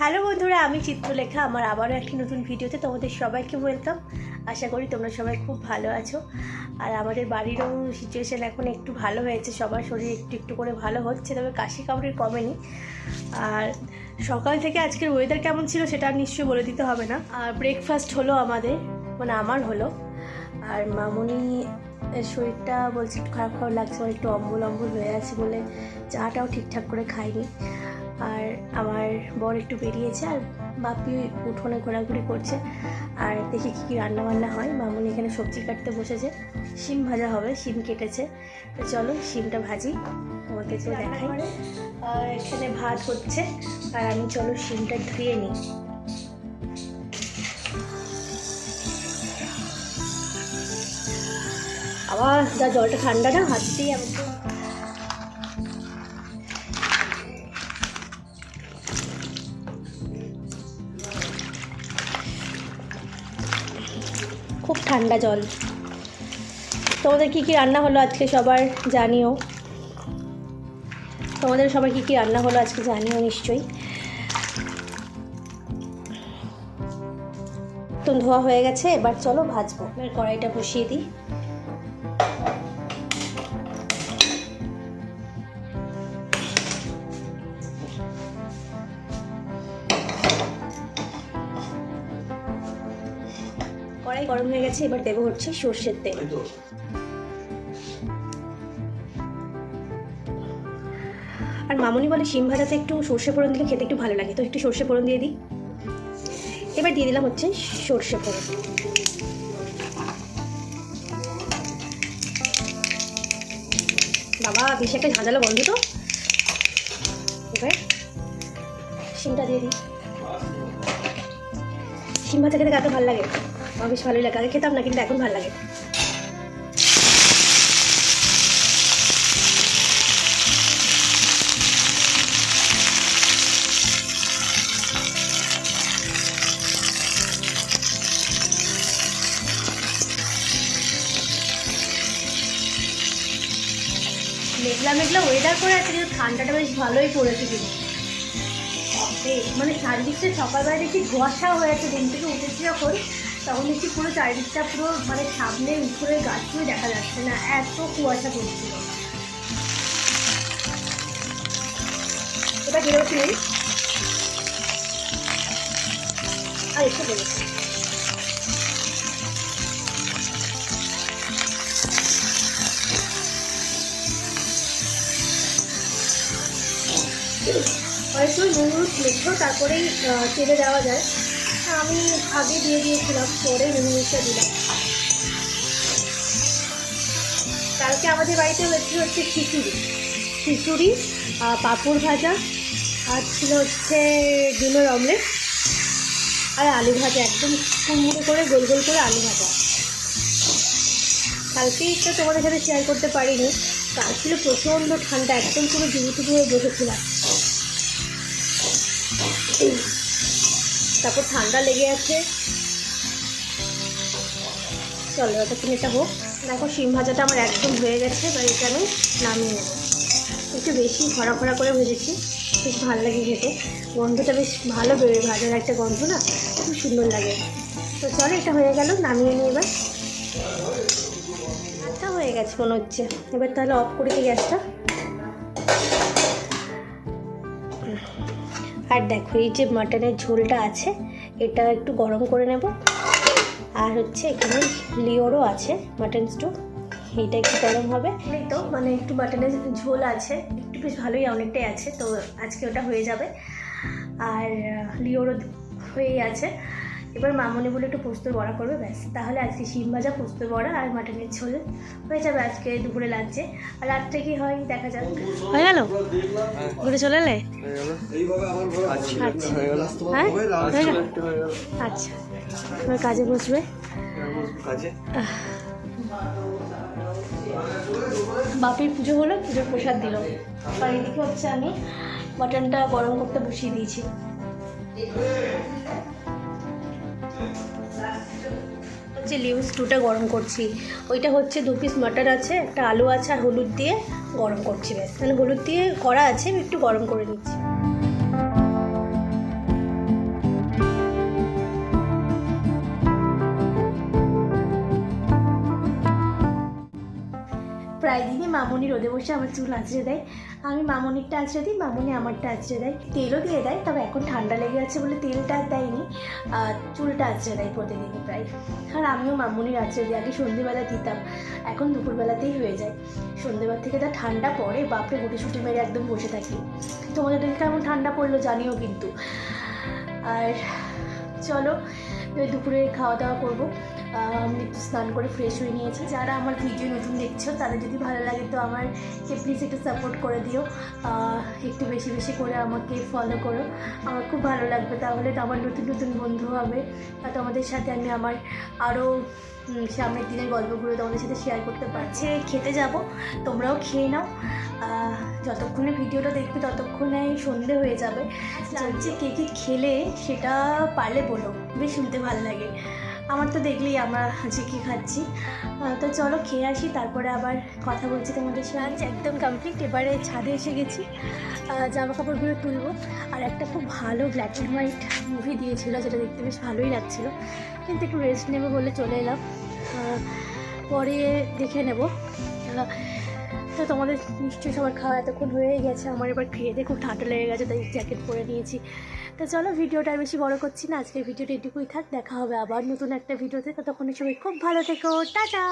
Hello বন্ধুরা, আমি চিত্রলেখা। আমার আবারও একটি নতুন ভিডিওতে তোমাদের সবাইকে ওয়েলকাম আশা করি তোমরা সবাই খুব ভালো আছো। আর আমাদের বাড়িরও সিচুয়েশান এখন একটু ভালো হয়েছে। সবার শরীর একটু একটু করে ভালো হচ্ছে, তবে কাশি কামড়ের কমেনি। আর সকাল থেকে আজকের ওয়েদার কেমন ছিল সেটা নিশ্চয়ই বলে দিতে হবে না। আর ব্রেকফাস্ট হলো আমাদের মানে আমার হলো। আর মামুনি এর শরীরটা বলছে একটু খারাপ খারাপ লাগছে আমার একটু অম্বল অম্বল হয়ে আছে বলে চাটাও ঠিকঠাক করে খাইনি আর আমার বর একটু বেরিয়েছে আর বাপি উঠোনে ঘোরাঘুরি করছে। আর দেখি কী কী রান্না বান্না হয়। মামুনি এখানে সবজি কাটতে বসেছে। শিম ভাজা হবে শিম কেটেছে। তো চলো শিমটা ভাজি তোমাকে যে দেখাই। আর এখানে ভাত হচ্ছে। আর আমি চলো শিমটা ধুয়ে নিই। আবার যা জলটা ঠান্ডা না হাত দিয়ে আমাকে খুব ঠান্ডা জল। তোমাদের কী কী রান্না হলো আজকে সবার জানিও। তোমাদের সবার কী কী রান্না হলো আজকে জানিও নিশ্চয়ই। তো ধোয়া হয়ে গেছে, এবার চলো ভাজবো। এবার কড়াইটা বসিয়ে দিই। গরম হয়ে গেছে, এবার দেবো হচ্ছে সর্ষের তেল। আর মামনি বলে শিম ভাজাতে একটু সর্ষে ফোড়ন দিলে খেতে একটু ভালো লাগে, তো একটু সর্ষে ফোড়ন দিয়ে দিই। এবার দিয়ে দিলাম হচ্ছে সর্ষে ফোড়ন। বাবা, বেশি একটা ঝাঁঝালো বন্ধ তো। এবার শিমটা দিয়ে দিই। শিম ভাজা খেতে কাকে ভালো লাগে? আমার বেশ ভালোই লাগে। আগে খেতাম না, কিন্তু এখন ভালো লাগে। মেঘলা মেঘলা ওয়েদার করে আছে, কিন্তু ঠান্ডাটা বেশ ভালোই পড়েছে কিন্তু মানে চারিদিকটা সকালবেলা দেখি ধোয়াশা হয়ে আছে, দিন থেকে উঠেছি যখন। তখন দেখছি পুরো চারিদিকটা পুরো মানে সামনে উপরে গাছগুলো দেখা যাচ্ছে না? এত কুয়াশা পড়ছিল ওটা বেরোচ্ছি আর একটু বেরোচ্ছি সময় নুন মেখেও তারপরেই তেলে দেওয়া যায়। আমি আগে দিয়ে দিয়েছিলাম, পরে হলুদটা দিলাম। কালকে আমাদের বাড়িতে হচ্ছে হচ্ছে খিচুড়ি। খিচুড়ি পাঁপড় ভাজা, আর ছিল হচ্ছে ডিমের অমলেট আর আলু ভাজা, একদম কুমড়ো করে, গোল গোল করে আলু ভাজা। কালকেই তো তোমাদের সাথে শেয়ার করতে পারিনি। কাল ছিল প্রচণ্ড ঠান্ডা, একদম পুরো জুবুটুবু হয়ে বসেছিলাম। তারপর ঠান্ডা লেগে আছে। চলো যতক্ষণ এটা হোক। দেখো, শিম ভাজাটা আমার একদম হয়ে গেছে, এবার এটা আমি নামিয়ে নেব। একটু বেশি ভরা খরা করে ভেজেছি, বেশ ভালো লাগে খেতে। গন্ধটা বেশ ভালো বেরোয়, ভাজার একটা গন্ধ না, খুব সুন্দর লাগে। তো চলো, এটা হয়ে গেল, নামিয়ে নিই এবার। আচ্ছা হয়ে গেছে মনে হচ্ছে। এবার তাহলে অফ করে দিই গ্যাসটা। আর দেখো, এই যে মাটনের ঝোলটা আছে, এটা একটু গরম করে নেব। আর হচ্ছে এখানে লিওরও আছে, মাটন স্টু। এটা একটু গরম হবে। তো মানে একটু মাটনের ঝোল আছে, একটু বেশ ভালোই অনেকটাই আছে, তো আজকে ওটা হয়ে যাবে। আর লিওরও হয়েই আছে। এবার মামনি বলে একটু পোস্তর বড়া করবে ব্যাস। তাহলে আজকে শিম ভাজা পোস্ত বড়া আর মাটনের ঝোল। হয়ে যাবে আজকে দুপুরে লাগছে আর রাত্রে কি হয় দেখা যাক। হয়ে গেল? ঘুরে চলে এলে? আচ্ছা। হ্যাঁ? হয়ে আচ্ছা। এবার কাজে বসবে। বাপির পুজো হলো পুজোর প্রসাদ দিল। আর এদিকে হচ্ছে আমি মাটনটা গরম করতে বসিয়ে দিয়েছি। হচ্ছে লিউস স্টুটা গরম করছি। ওইটা হচ্ছে দু পিস মাটার আছে, একটা আলু আছে আর হলুদ দিয়ে গরম করছি ব্যাস। মানে হলুদ দিয়ে করা আছে একটু গরম করে নিচ্ছি। প্রায় দিনই মামুনি রোদে বসে আমার চুল আঁচড়ে দেয়। আমি মামনিরটা আঁচড়ে দিই, মামনি আমারটা আঁচড়ে দেয়। তেলও দিয়ে দেয়, তবে এখন ঠান্ডা লেগে আছে বলে তেলটা আর দেয়নি, আর চুলটা আঁচড়ে দেয় প্রতিদিনই প্রায়। আর আমিও মামনির আঁচড়ে দিই, আগে সন্ধ্যেবেলা দিতাম, এখন দুপুরবেলাতেই হয়ে যায়। সন্ধ্যেবেলা থেকে যা ঠান্ডা পড়ে, বাপরে, গুটি ছুটি মেরে একদম বসে থাকি। তোমাদের দিকে কেমন ঠান্ডা পড়ল জানিও কিন্তু। আর চলো দুপুরে খাওয়া দাওয়া করব। আমি একটু স্নান করে ফ্রেশ হয়ে নিয়েছি। যারা আমার ভিডিও নতুন দেখছ তাদের যদি ভালো লাগে তো আমারকে প্লিজ একটু সাপোর্ট করে দিও। একটু বেশি বেশি করে আমাকে ফলো করো। আমার খুব ভালো লাগবে। তাহলে তো আমার নতুন নতুন বন্ধু হবে। আর তোমাদের সাথে আমি আমার আরও সামনের দিনের গল্পগুলো তোমাদের সাথে শেয়ার করতে পারছি। খেতে যাব। তোমরাও খেয়ে নাও। যতক্ষণে ভিডিওটা দেখবে ততক্ষণে সন্ধে হয়ে যাবে। লাঞ্চে কে কী খেলে সেটা পারলে বলো। বেশ শুনতে ভালো লাগে। আমার তো দেখলেই আমরা আজকে কী খাচ্ছি। তো চলো খেয়ে আসি, তারপরে আবার কথা বলছি তোমাদের লাঞ্চ একদম কমপ্লিট এবারে ছাদে এসে গেছি। জামা কাপড়গুলো তুলবো। আর একটা খুব ভালো ব্ল্যাক অ্যান্ড হোয়াইট মুভি দিয়েছিল, যেটা দেখতে বেশ ভালোই লাগছিল। কিন্তু একটু রেস্ট নেব বলে চলে এলাম। পরে দেখে নেব। তো তোমাদের নিশ্চয়ই সবার খাওয়া এতক্ষণ হয়ে গেছে। আমার এবার খেয়ে দিয়ে খুব ঠান্ডা লেগে গেছে, তাই জ্যাকেট পরে নিয়েছি। তো চলো ভিডিওটা বেশি বড় করছি না, আজকের ভিডিওটা এটুকুই থাক, দেখা হবে আবার নতুন একটা ভিডিওতে। ততক্ষণে সবাই খুব ভালো থেকো, টাটা!